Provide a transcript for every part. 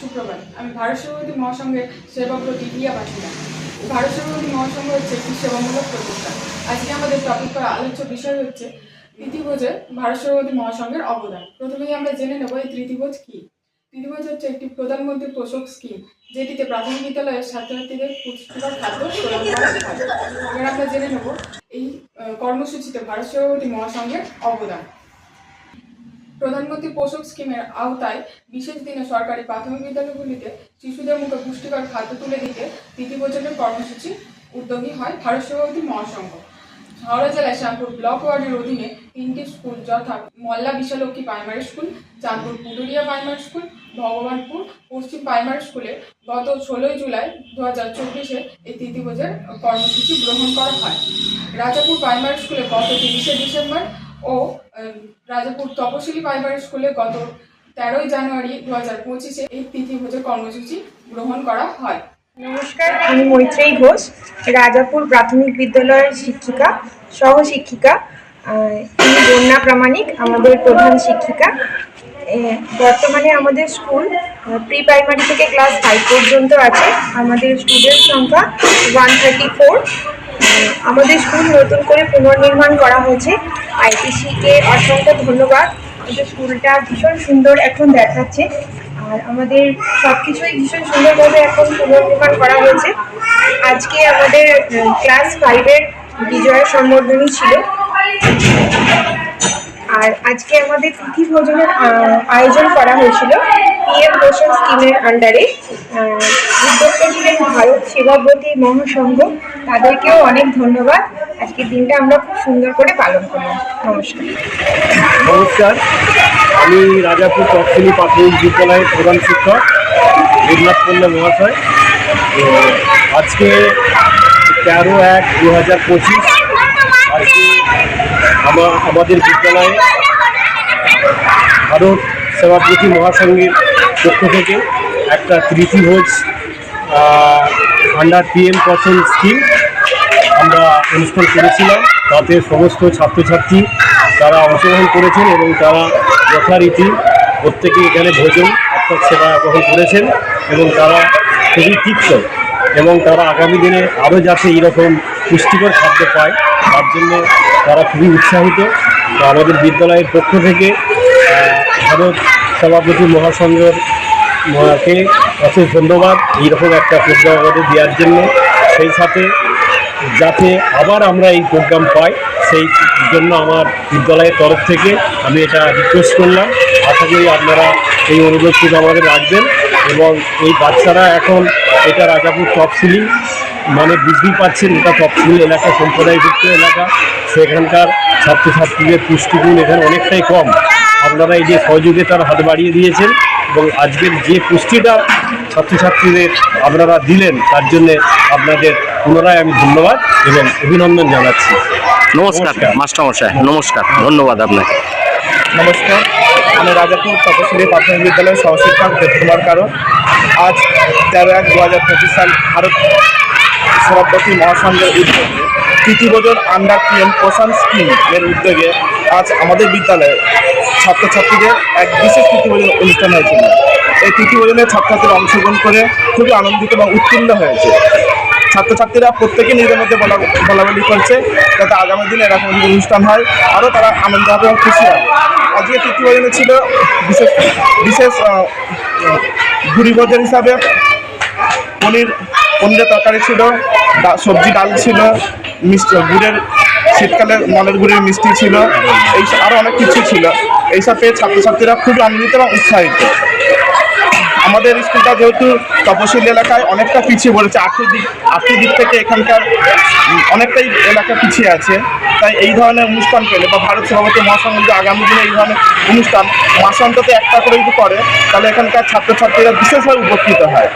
সুপ্রভাত আমি ভারত সেবাবতী মহাসংঘের সেবাব্রতী রিয়া বাসিন্দা। ভারত সেবাবতী মহাসংঘ হচ্ছে একটি সেবামূলক প্রতিষ্ঠান আজকে আমাদের টপিক করা আলোচ্য বিষয় হচ্ছে তৃতীভোজে ভারত সেবাবতী মহাসংঘের অবদান। প্রথমেই আমরা জেনে নেব এই তৃতীভোজ কি? তৃতীভোজ হচ্ছে একটি প্রধানমন্ত্রী পোষক স্কিম, যেটিতে প্রাথমিক বিদ্যালয়ের ছাত্রছাত্রীদের পুষ্টিকর খাদ্য প্রদান করা হয়। আমরা জেনে নেব এই কর্মসূচিতে ভারত সেবাবতী মহাসংঘের অবদান। প্রধানমন্ত্রী পোষক স্কিমের আওতায় বিশেষ দিনে সরকারি প্রাথমিক বিদ্যালয়গুলিতে শিশুদের মুখে পুষ্টিকর খাদ্য তুলে দিতে তৃতীয়বচনের কর্মসূচি উদ্যোগী হয় ভারত সেবাবতী মহাসংঘ। হাওড়া জেলায় শ্যামপুর ব্লক ওয়ার্ডের অধীনে তিনটি স্কুল যথা Malla Bishalakshi primary school, Chandpur Puturia primary school, Bhagabanpur পশ্চিম প্রাইমারি স্কুলে গত ষোলোই জুলাই দু হাজার চব্বিশে এই তৃতীয়ভোজের কর্মসূচি গ্রহণ করা হয়। রাজাপুর প্রাইমারি স্কুলে গত তিরিশে ডিসেম্বর ও রাজাপুর তপশিলি প্রাইমারি স্কুলে গত তেরোই জানুয়ারি দু হাজার পঁচিশে এই তৃতীয়ভোজের কর্মসূচি গ্রহণ করা হয়। নমস্কার, আমি মৈত্রেয়ী ঘোষ, রাজাপুর প্রাথমিক বিদ্যালয়ের শিক্ষিকা সহ শিক্ষিকা বন্যা প্রামাণিক, আমাদের প্রধান শিক্ষিকা। বর্তমানে আমাদের স্কুল প্রি প্রাইমারি থেকে ক্লাস ফাইভ পর্যন্ত আছে। আমাদের স্টুডেন্ট সংখ্যা ওয়ান থার্টি ফোর আমাদের স্কুল নতুন করে পুনর্নির্মাণ করা হয়েছে। আইটিসিকে অসংখ্য ধন্যবাদ। আমাদের স্কুলটা ভীষণ সুন্দর এখন দেখাচ্ছে। আর আমাদের সব কিছুই ভীষণ সুন্দরভাবে এখন পুনর্নির্মাণ করা হয়েছে। আজকে আমাদের ক্লাস ফাইভের বিজয়া সম্বর্ধনী ছিল। আর আজকে আমাদের তিথি ভোজনের আয়োজন করা হয়েছিল। পিএম পোষণ স্কিমের আন্ডারে ছিলেন ভারত সেবাব্রতী মহাসংঘ, তাদেরকেও অনেক ধন্যবাদ। আজকের দিনটা আমরা খুব সুন্দর করে পালন করলাম। নমস্কার। নমস্কার। আমি রাজাপুর তফসিলি প্রাথমিক বিদ্যালয়ের প্রধান শিক্ষক দেবনাথ পল্ল মহাশয়। আজকে তেরো এক দু হাজার পঁচিশ, আজকে আমা- আমাদের বিদ্যালয়ে ভারত সেবাপ্রতি মহাসংঘের পক্ষ থেকে একটা তৃতীভোজ আন্ডার পিএম পছন্দ স্কিম আমরা অনুষ্ঠান করেছিলাম। তাতে সমস্ত ছাত্রছাত্রী তারা অংশগ্রহণ করেছেন এবং তারা যথারীতি প্রত্যেকে এখানে ভোজন অর্থাৎ সেবা গ্রহণ করেছেন এবং তারা খুবই তৃপ্ত এবং তারা আগামী দিনে আরও যাতে এইরকম পুষ্টিকর খাদ্য পায়, তার জন্য তারা খুবই উৎসাহিত। আমাদের বিদ্যালয়ের পক্ষ থেকে ভারত সভাপতি মহাসংঘের কে অশেষ ধন্যবাদ। এইরকম একটা প্রোগ্রাম আমাদের দেওয়ার জন্য। সেই সাথে যাতে আবার আমরা এই প্রোগ্রাম পাই, সেই জন্য আমার বিদ্যালয়ের তরফ থেকে আমি এটা রিকোয়েস্ট করলাম। আশা করি আপনারা এই অনুরোধটুকু আমাদের রাখবেন এবং এই বাচ্চারা এখন এটা রাজাপুর তফসিলি মানে বুঝতেই পাচ্ছেন এটা তফসিলি এলাকা, সম্প্রদায়ভুক্ত এলাকা। সেখানকার ছাত্রছাত্রীদের পুষ্টিগুণ এখানে অনেকটাই কম। আপনারা এই যে সহযোগিতার হাত বাড়িয়ে দিয়েছেন এবং আজকের যে পুষ্টিটা ছাত্রছাত্রীদের আপনারা দিলেন তার জন্যে আপনাদের পুনরায় আমি ধন্যবাদ এবং অভিনন্দন জানাচ্ছি। নমস্কার। মাস্টারমশাই নমস্কার ধন্যবাদ আপনাকে। নমস্কার আমি রাজাপুর তপশিলি প্রাথমিক বিদ্যালয়ের সহশিক্ষক দেবকুমার কারও আজ তেরো এক দু হাজার পঁচিশ সাল ভারত সভাপতি মহাসংঘের উদ্যোগে তৃতীয়বোধন আন্ডার পিএম পোষণ স্কিম এর উদ্যোগে আজ আমাদের বিদ্যালয়ে ছাত্রছাত্রীদের এক বিশেষ তৃতীয়বোধন অনুষ্ঠান হয়েছিল এই তৃতীয়বোধনের ছাত্রছাত্রীরা অংশগ্রহণ করে খুবই আনন্দিত এবং উত্তীর্ণ হয়েছে। ছাত্রছাত্রীরা প্রত্যেকে নিজেদের মধ্যে বলা বলা বলি করছে যাতে আগামী দিনে এরকম অনুষ্ঠান হয় আরও তারা আনন্দ হবে এবং খুশি হবে। আজকে তৃতীয় ছিল বিশেষ বিশেষ আহ, আহ, ভুরি ভোজন হিসাবে পনির পনিরের তরকারি ছিল সবজি ডাল ছিল মিষ্টি গুড়ের শীতকালে নলের গুড়ের মিষ্টি ছিল এই আরও অনেক কিছু ছিল। এইসব পেয়ে ছাত্রছাত্রীরা খুবই আনন্দিত এবং উৎসাহিত। আমাদের স্কুলটা যেহেতু তপশিলি এলাকায় অনেকটা পিছিয়ে পড়েছে, আর্থিক দিক আর্থিক দিক থেকে এখানকার অনেকটাই এলাকা পিছিয়ে আছে। তাই এই ধরনের অনুষ্ঠান পেলে বা ভারত সভাপতি মহাসংঘ আগামী দিনে এই ধরনের অনুষ্ঠান, মাসে অন্তত একটা করে যদি করে, তাহলে এখানকার ছাত্রছাত্রীরা বিশেষভাবে উপকৃত হয়।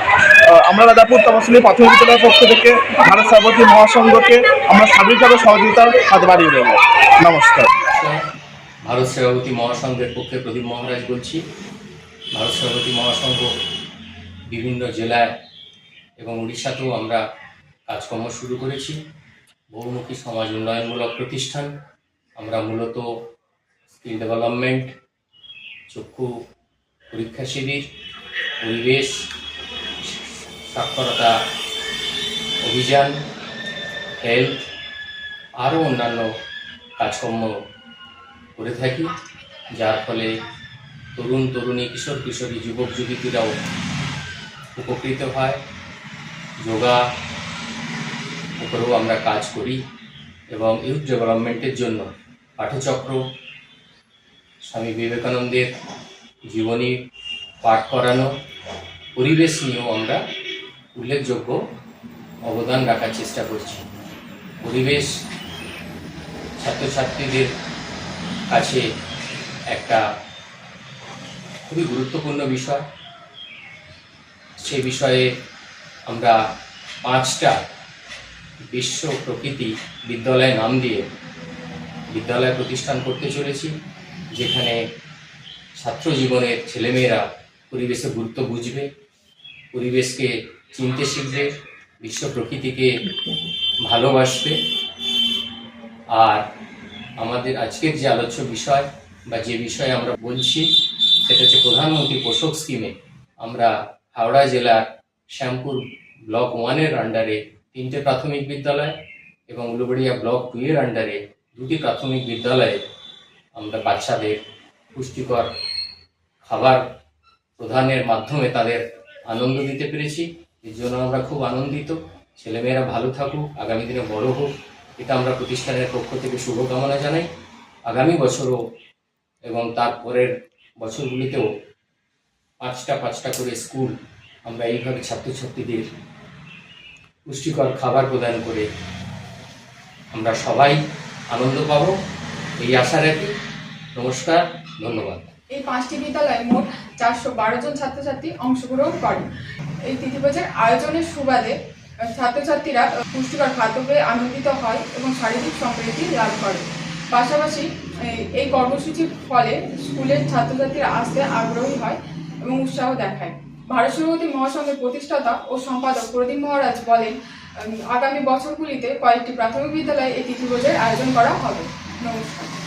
আমরা রাজাপুর তপশিলি প্রাথমিক বিদ্যালয়ের পক্ষ থেকে ভারত সভাপতি মহাসংঘকে আমরা সার্বিকভাবে সহযোগিতার হাত বাড়িয়ে দেবো। নমস্কার। ভারত সেবাপতি মহাসংঘের পক্ষে প্রদীপ মহারাজ বলছি, ভারত সেবাপতি মহাসংঘ বিভিন্ন জেলায় এবং উড়িষ্যাতেও আমরা কাজকর্ম শুরু করেছি। বহুমুখী সমাজ উন্নয়নমূলক প্রতিষ্ঠান, আমরা মূলত স্কিল ডেভেলপমেন্ট, চক্ষু পরীক্ষা শিবির, পরিবেশ, সাক্ষরতা অভিযান, হেলথ, আরও অন্যান্য কাজকর্ম করে থাকি, যার ফলে তরুণ, তরুণী, কিশোর, কিশোরী, যুবক, যুবতীরাও উপকৃত হয়। যোগা উপরেও আমরা কাজ করি এবং ইউথ ডেভেলপমেন্টের জন্য পাঠচক্র, স্বামী বিবেকানন্দের জীবনী পাঠ করানো, পরিবেশ নিয়েও আমরা উল্লেখযোগ্য অবদান রাখার চেষ্টা করছি। পরিবেশ ছাত্রছাত্রীদের কাছে একটা খুবই গুরুত্বপূর্ণ বিষয়। সে বিষয়ে আমরা পাঁচটা বিশ্ব প্রকৃতি বিদ্যালয়ে নাম দিয়ে বিদ্যালয় প্রতিষ্ঠান করতে চলেছি, যেখানে ছাত্র জীবনের ছেলেমেয়েরা পরিবেশের গুরুত্ব বুঝবে, পরিবেশকে চিনতে শিখবে, বিশ্ব প্রকৃতিকে ভালোবাসবে, আর আমাদের আজকের যে আলোচ্য বিষয় বা যে বিষয়ে আমরা বলছি, সেটা হচ্ছে প্রধানমন্ত্রী পোষক স্কিমে আমরা হাওড়া জেলার শ্যামপুর ব্লক ওয়ানের আন্ডারে তিনটে প্রাথমিক বিদ্যালয় এবং উলুবেড়িয়া ব্লক টু এর আন্ডারে দুটি প্রাথমিক বিদ্যালয়ে আমরা বাচ্চাদের পুষ্টিকর খাবার প্রদানের মাধ্যমে তাদের আনন্দ দিতে পেরেছি। এর জন্য আমরা খুব আনন্দিত। ছেলেমেয়েরা ভালো থাকুক, আগামী দিনে বড় হোক। এটা আমরা প্রতিষ্ঠানের পক্ষ থেকে শুভকামনা জানাই। আগামী বছরও এবং তারপরের বছরগুলিতেও পাঁচটা পাঁচটা করে স্কুল আমরা এইভাবে ছাত্রছাত্রীদের পুষ্টিকর খাবার প্রদান করে আমরা সবাই আনন্দ পাবো। এই আশা রাখি। নমস্কার, ধন্যবাদ। এই পাঁচটি বিদ্যালয়ে মোট চারশো বারো জন ছাত্রছাত্রী অংশগ্রহণ করে এই তিথিভোজের আয়োজনের সুবাদে ছাত্রছাত্রীরা পুষ্টিকর খাদ্য পেয়ে আনন্দিত হয় এবং শারীরিক সম্প্রীতি লাভ করে। পাশাপাশি, এই- কর্মসূচির ফলে স্কুলের ছাত্রছাত্রীরা আসতে আগ্রহী হয় এবং উৎসাহ দেখায়। ভারত সভাপতি মহাসংঘের প্রতিষ্ঠাতা ও সম্পাদক প্রদীপ মহারাজ বলেন আগামী বছরগুলিতে কয়েকটি প্রাথমিক বিদ্যালয়ে এই তিথিভোজের আয়োজন করা হবে। নমস্কার।